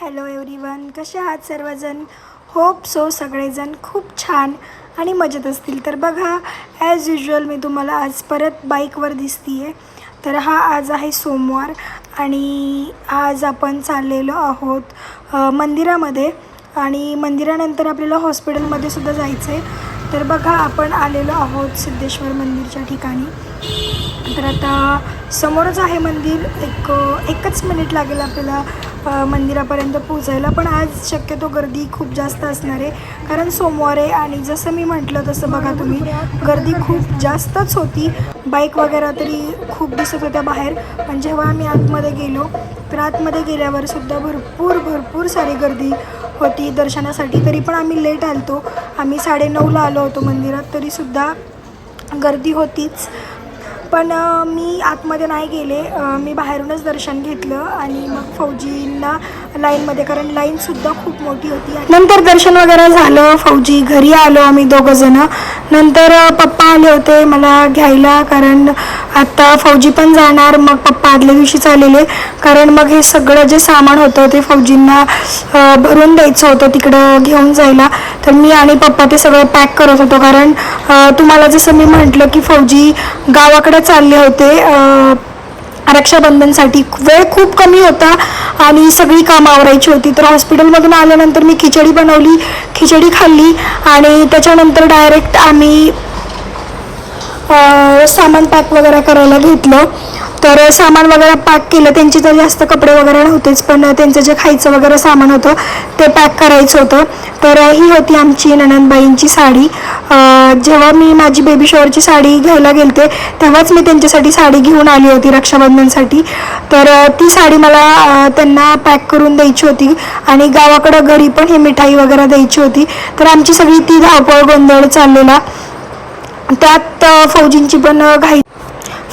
Hello everyone कसे आहात सर्वजण? होप सो सगळेजण खूप छान आणि मजेत असतील. तर बघा ॲज युजल मी तुम्हाला आज परत बाईकवर दिसते आहे तर हा आज आहे सोमवार आणि आज आपण चाललेलो आहोत मंदिरामध्ये. आणि मंदिरानंतर आपल्याला हॉस्पिटलमध्ये सुद्धा जायचं आहे तर बघा आपण आलेलो आहोत सिद्धेश्वर मंदिरच्या ठिकाणी. तर आता समोरच आहे मंदिर. एक एकच मिनिट लागेल आपल्याला मंदिरापर्यंत पोचायला पण आज शक्यतो गर्दी खूप जास्त असणार आहे. कारण सोमवार आहे आणि जसं मी म्हटलं तसं बघा तुम्ही गर्दी खूप जास्तच होती. बाईक वगैरे तरी खूप दिसत होत्या बाहेर. पण जेव्हा आम्ही आतमध्ये गेलो तर आतमध्ये गेल्यावर सुद्धा भरपूर भरपूर सारी गर्दी होती दर्शनासाठी. तरी पण आम्ही लेट आलतो. आम्ही साडेनऊला आलो होतो मंदिरात. तरीसुद्धा गर्दी होतीच. पण मी आतमध्ये नाही गेले. मी बाहेरूनच दर्शन घेतलं आणि मग फौजींना लाईनमध्ये कारण लाईनसुद्धा खूप मोठी होती. नंतर दर्शन वगैरे झालं फौजी घरी आलो आम्ही दोघंजणं नंतर पप्पा आले होते मला घ्यायला कारण आत्ता फौजी पण जाणार मग पप्पा आदल्या दिवशीच आलेले. कारण मग हे सगळं जे सामान होतं ते फौजींना भरून द्यायचं होतं तिकडं घेऊन जायला. तर मी आणि पप्पा ते सगळं पॅक करत होतो. कारण तुम्हाला जसं मी म्हटलं की फौजी गावाकडे चालले होते रक्षाबंधनसाठी. वेळ खूप कमी होता. आणि सगळी कामं आवरायची होती. तर हॉस्पिटलमधून आल्यानंतर मी खिचडी बनवली खिचडी खाल्ली आणि त्याच्यानंतर डायरेक्ट आम्ही सामान पॅक वगैरे करायला घेतलं. तर सामान वगैरे पॅक केलं. त्यांचे तर जास्त कपडे वगैरे नव्हतेच पण त्यांचं जे खायचं वगैरे सामान होतं ते पॅक करायचं होतं. तर ही होती आमची ननंदबाईंची साडी. जेव्हा मी माझी बेबी शॉवरची साडी घ्यायला गेलते तेव्हाच मी त्यांच्यासाठी साडी घेऊन आली होती रक्षाबंधनसाठी. तर ती साडी मला त्यांना पॅक करून द्यायची होती आणि गावाकडं घरी पण ही मिठाई वगैरे द्यायची होती. तर आमची सगळी ती धावपळ गोंधळ चाललेला. त्यात फौजींची पण घाई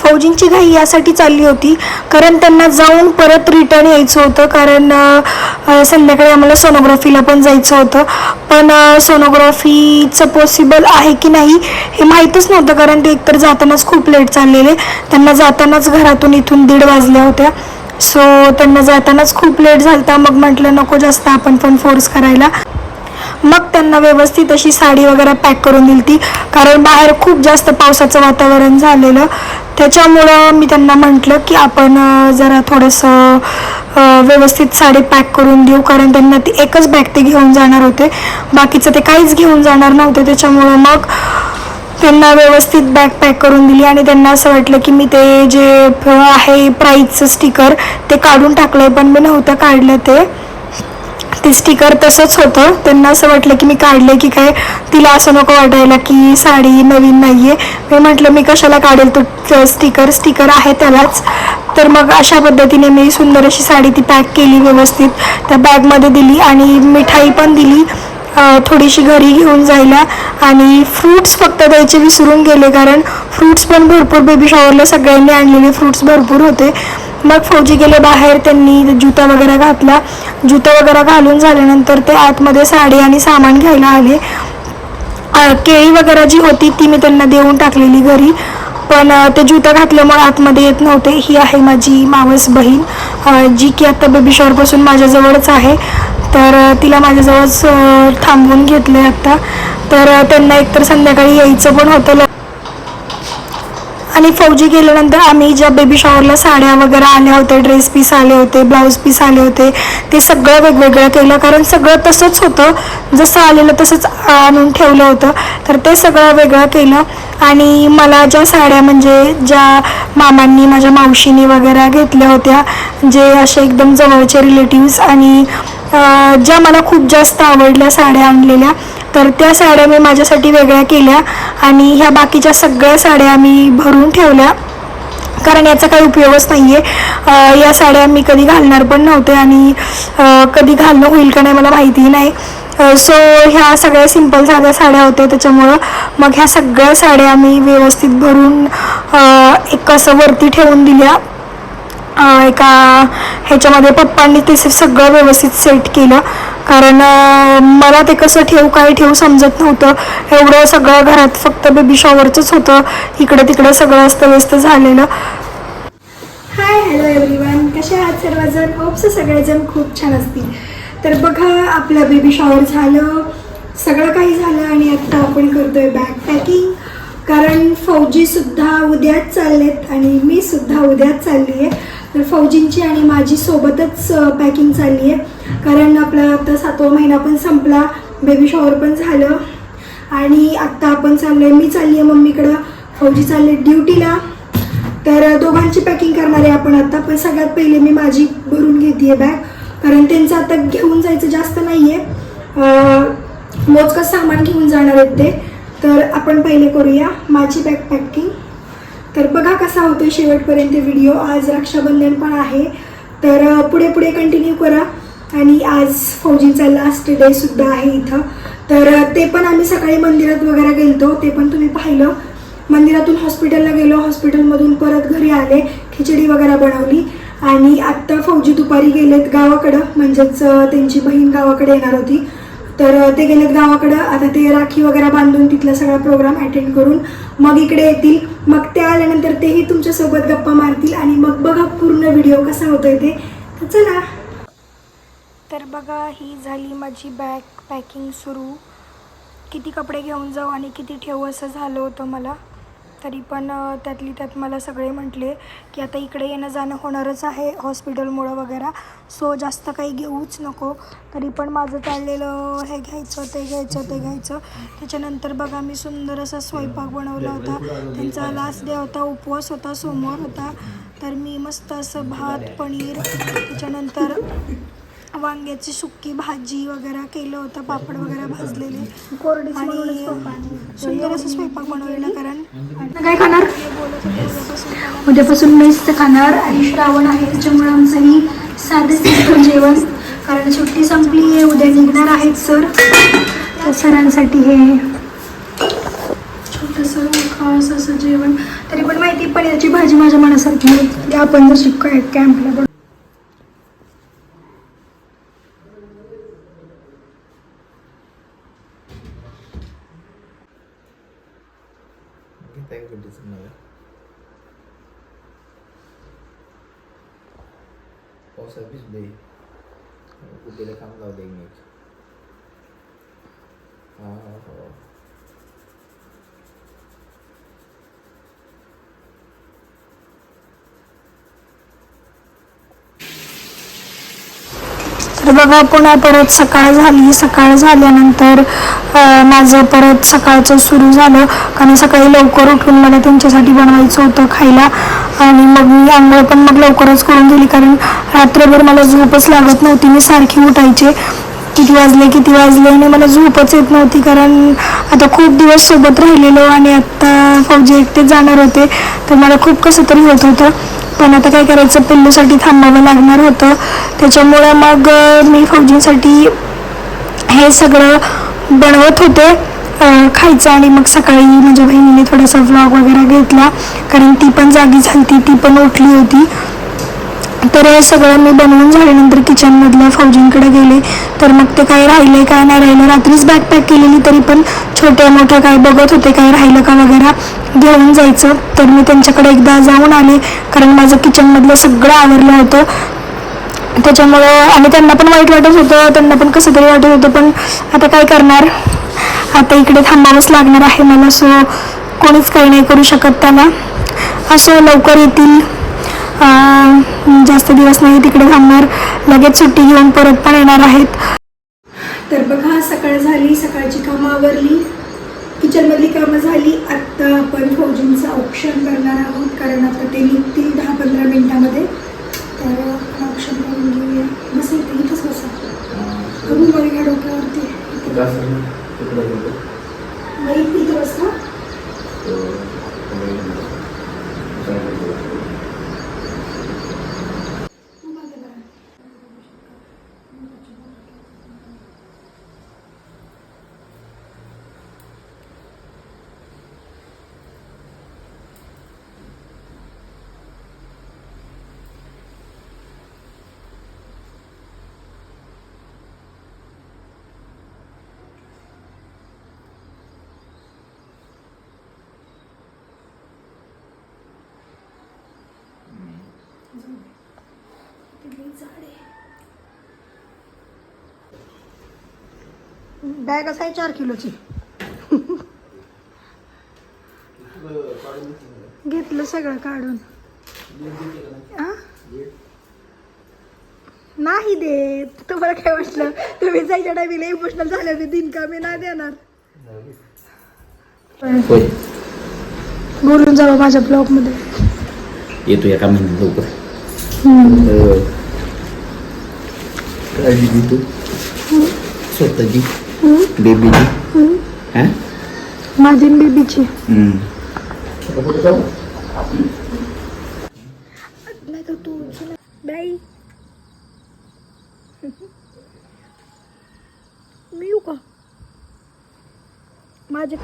फौजींची घाई यासाठी चालली होती. कारण त्यांना जाऊन परत रिटर्न यायचं होतं. कारण संध्याकाळी आम्हाला सोनोग्राफीला पण जायचं होतं. पण सोनोग्राफीचं पॉसिबल आहे की नाही हे माहीतच नव्हतं. कारण ते एकतर जातानाच खूप लेट चाललेले. त्यांना जातानाच घरातून इथून दीड वाजल्या होत्या. सो त्यांना जातानाच खूप लेट झालता. मग म्हटलं नको जास्त आपण पण फोर्स करायला. मग त्यांना व्यवस्थित अशी साडी वगैरे पॅक करून दिली ती कारण बाहेर खूप जास्त पावसाचं वातावरण झालेलं. त्याच्यामुळं मी त्यांना म्हटलं की आपण जरा थोडंसं व्यवस्थित साडी पॅक करून देऊ कारण त्यांना ती एकच बॅग ते घेऊन जाणार होते. बाकीचं ते काहीच घेऊन जाणार नव्हते. त्याच्यामुळं मग त्यांना व्यवस्थित बॅग पॅक करून दिली आणि त्यांना असं वाटलं की मी ते जे आहे प्राईजचं स्टिकर ते काढून टाकलं आहे पण मी नव्हतं काढलं ते. ते स्टिकर तसंच होतं. त्यांना असं वाटलं की मी काढले की काय? तिला असं नको वाटायला की साडी नवीन नाही आहे मी म्हटलं मी कशाला काढेल तो? स्टिकर स्टिकर आहे त्यालाच. तर मग अशा पद्धतीने मी सुंदर अशी साडी ती पॅक केली व्यवस्थित. त्या बॅगमध्ये दिली आणि मिठाई पण दिली. थोडीशी घरी घेऊन जायला. आणि फ्रूट्स फक्त द्यायचे विसरून गेले कारण फ्रूट्स पण भरपूर बेबी शॉवरला सगळ्यांनी आणलेले फ्रूट्स भरपूर होते. मग फौजी गेले बाहेर त्यांनी जुता वगैरे घातला. जुता वगैरे घालून झाल्यानंतर ते आतमध्ये साडी आणि सामान घ्यायला आले. केळी वगैरे जी होती ती मी त्यांना देऊन टाकलेली घरी. पण ते जुता घातल्यामुळे आतमध्ये येत नव्हते. ही आहे माझी मावस बहीण. जी की आता बेबी शॉरपासून माझ्याजवळच आहे. तर तिला माझ्याजवळच थांबवून घेतलं आहे आत्ता तर त्यांना एकतर संध्याकाळी यायचं पण होतं आणि फौजी गेल्यानंतर आम्ही ज्या बेबी शॉवरला साड्या वगैरे आल्या होत्या ड्रेस पीस आले होते ब्लाऊज पीस आले होते ते सगळं वेगवेगळं केलं. कारण सगळं तसंच होतं. जसं आलेलं तसंच आणून ठेवलं होतं. तर ते सगळं वेगळं केलं. आणि मला ज्या साड्या म्हणजे ज्या मामांनी माझ्या मावशीनी वगैरे घेतल्या होत्या जे असे एकदम जवळचे रिलेटिव्स आणि ज्या मला खूप जास्त आवडल्या साड्या आणलेल्या तर त्या साड्या मी माझ्यासाठी वेगळ्या केल्या. आणि ह्या बाकीच्या सगळ्या साड्या मी भरून ठेवल्या. कारण याचा काही उपयोगच नाही आहे या साड्या मी कधी घालणार पण नव्हते आणि कधी घालणं होईल का नाही मला माहितीही नाही. सो ह्या सगळ्या सिंपल साध्या साड्या होत्या. त्याच्यामुळं मग ह्या सगळ्या साड्या मी व्यवस्थित भरून एक असं वरती ठेवून दिल्या. एका ह्याच्यामध्ये पप्पांनी ते सगळं व्यवस्थित सेट केलं. कारण मला ते कसं ठेवू काय ठेवू समजत नव्हतं. एवढं सगळं घरात फक्त बेबी शॉवरचंच होतं. इकडं तिकडं सगळं अस्तव्यस्त झालेलं. हाय हॅलो एव्हरीवन कसे आहात सर्वजण? होप्स सगळेजण खूप छान असतील. तर बघा आपलं बेबी शॉवर झालं. सगळं काही झालं आणि आत्ता आपण करतोय बॅग पॅकिंग कारण फौजीसुद्धा उद्याच चाललेत आणि मी सुद्धा उद्याच चालली आहे तर फौजींची आणि माझी सोबतच पॅकिंग चालली आहे. कारण आपला आता सातवा महिना पण संपला बेबी शॉवर पण झालं. आणि आत्ता आपण चाललोय मी चालली आहे मम्मीकडं. फौजी चालले ड्युटीला. तर दोघांची पॅकिंग करणार आहे आपण आता. पण सगळ्यात पहिले मी माझी भरून घेते आहे बॅग कारण त्यांचं आता घेऊन जायचं जास्त नाही आहे मोजकं सामान घेऊन जाणार आहेत ते. तर आपण पहिले करूया माझी बॅग पॅकिंग तर बघा कसा होतो शेवटपर्यंत व्हिडिओ आज रक्षाबंधन पण आहे. तर पुढे पुढे कंटिन्यू करा. आणि आज फौजींचा लास्ट डे सुद्धा आहे इथं. तर ते पण आम्ही सकाळी मंदिरात वगैरे गेलतो. ते पण तुम्ही पाहिलं. मंदिरातून हॉस्पिटलला गेलो. हॉस्पिटलमधून परत घरी आले. खिचडी वगैरे बनवली. आणि आत्ता फौजी दुपारी गेलेत गावाकडं. म्हणजेच त्यांची बहीण गावाकडे येणार होती. तर ते गेलेत गावाकडं. आता ते राखी वगैरे बांधून तिथला सगळा प्रोग्राम अटेंड करून मग इकडे येतील. मग ते आल्यानंतर तेही तुमच्यासोबत गप्पा मारतील आणि मग बघा पूर्ण व्हिडिओ कसा होतोय ते. तर चला. तर बघा ही झाली माझी बॅग पॅकिंग सुरू. किती कपडे घेऊन जाऊ आणि किती ठेवू असं झालं होतं मला. तरी पण त्यातली त्यात मला सगळे म्हटले की आता इकडे येणं जाणं होणारच आहे हॉस्पिटलमुळं वगैरे. सो जास्त काही घेऊच नको. तरी पण माझं चाललेलं हे घ्यायचं ते घ्यायचं ते घ्यायचं. त्याच्यानंतर बघा मी सुंदर असा स्वयंपाक बनवला होता. त्यांचा लास्ट डे होता उपवास होता सोमवार होता. तर मी मस्त असं भात पनीर त्याच्यानंतर वांग्याची सुक्की भाजी वगैरे केलं होतं पापड वगैरे भाजलेले. आणि सुंदर असं स्वयंपाक बनवलेला कारण काय खाणार? उद्यापासून मेसचं खाणार आणि श्रावण आहे त्याच्यामुळे आमचं ही साधे जेवण. कारण सुट्टी संपली आहे उद्या निघणार आहेत सर. तर सरांसाठी हे छोटंसं खास असं जेवण. तरी पण माहिती पनीरची भाजी माझ्या मनासारखी आहे आपण जशी काय कॅम्पला बघ घेताय का गुड्डीचं मला पावसात भिजले गुड्डीला काम लावलं एक नीट हा हो तर बघा पुन्हा परत सकाळ झाली. सकाळ झाल्यानंतर माझं परत सकाळचं सुरू झालं. कारण सकाळी लवकर उठून मला त्यांच्यासाठी बनवायचं होतं खायला. आणि मग मी आंघोळ पण मग लवकरच करून दिली. कारण रात्रभर मला झोपच लागत नव्हती. मी सारखी उठायचे. किती वाजले किती वाजले आणि मला झोपच येत नव्हती. कारण आता खूप दिवस सोबत राहिलेलो आणि आत्ता फौजी एकटेच जाणार होते. तर मला खूप कसं तरी होत होतं. पण आता काय करायचं पिल्लूसाठी थांबावं लागणार होतं. त्याच्यामुळं मग मी फौजींसाठी हे सगळं बनवत होते. खायचं आणि मग सकाळी माझ्या बहिणीने थोडासा व्लॉग वगैरे घेतला. कारण ती पण जागी झाली ती पण उठली होती. तर हे सगळं मी बनवून झाल्यानंतर किचनमधल्या फौजींकडे गेले. तर मग ते काय राहिले काय नाही राहिलं रात्रीच बॅग पॅक केलेली तरी पण छोट्या मोठ्या काय बघत होते काय राहिलं का वगैरे. घेऊन जायचं. तर मी त्यांच्याकडे एकदा जाऊन आले. कारण माझं किचनमधलं सगळं आवरलं होतं. त्याच्यामुळं आणि त्यांना पण वाईट वाटत होतं. त्यांना पण कसं तरी वाटत होतं. पण आता काय करणार? आता इकडे थांबावंच लागणार आहे मला. सो कोणीच काही नाही करू शकत त्याला असं लवकर येतील. जास्त दिवस नाही तिकडे थांबणार. लगेच सुट्टी घेऊन परत पण येणार आहेत. तर बघा सकाळ झाली. सकाळची कामं आवरली. किचनमधली कामं झाली आत्ता आपण फौजींचं ऑप्शन करणार आहोत. कारण आता ते निघतील दहा पंधरा मिनिटामध्ये. बॅग असाय चार किलोची? घेतलं सगळं काढून? नाही दे तुम्हाला काय वाटलं? तुम्ही जायच्या टायमिंगला इमोशनल झाले होते. दिन का मी नाही देणार. बोलून जावं माझ्या ब्लॉगमध्ये. येतो एका महिन्यात लवकर. घे तू? स्वतःची? बेबीची. हा? माझी बेबीची. मी येऊ का? माझे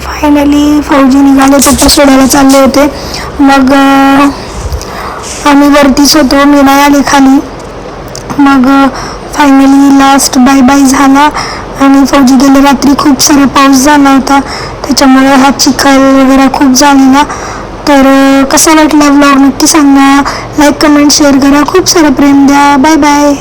फायनली फौजी निघाले पप्पा सोडायला चालले होते. मग आम्ही वरतीच होतो मी नाही आले खाली. मग फायनली लास्ट बाय बाय झाला. आणि फौजी गेल्या रात्री खूप सारा पाऊस झाला होता. त्याच्यामुळे हा चिखल वगैरे खूप झालेला. तर कसा वाटला व्लॉग नक्की सांगा. लाईक कमेंट शेअर करा. खूप सारं प्रेम द्या. Bye bye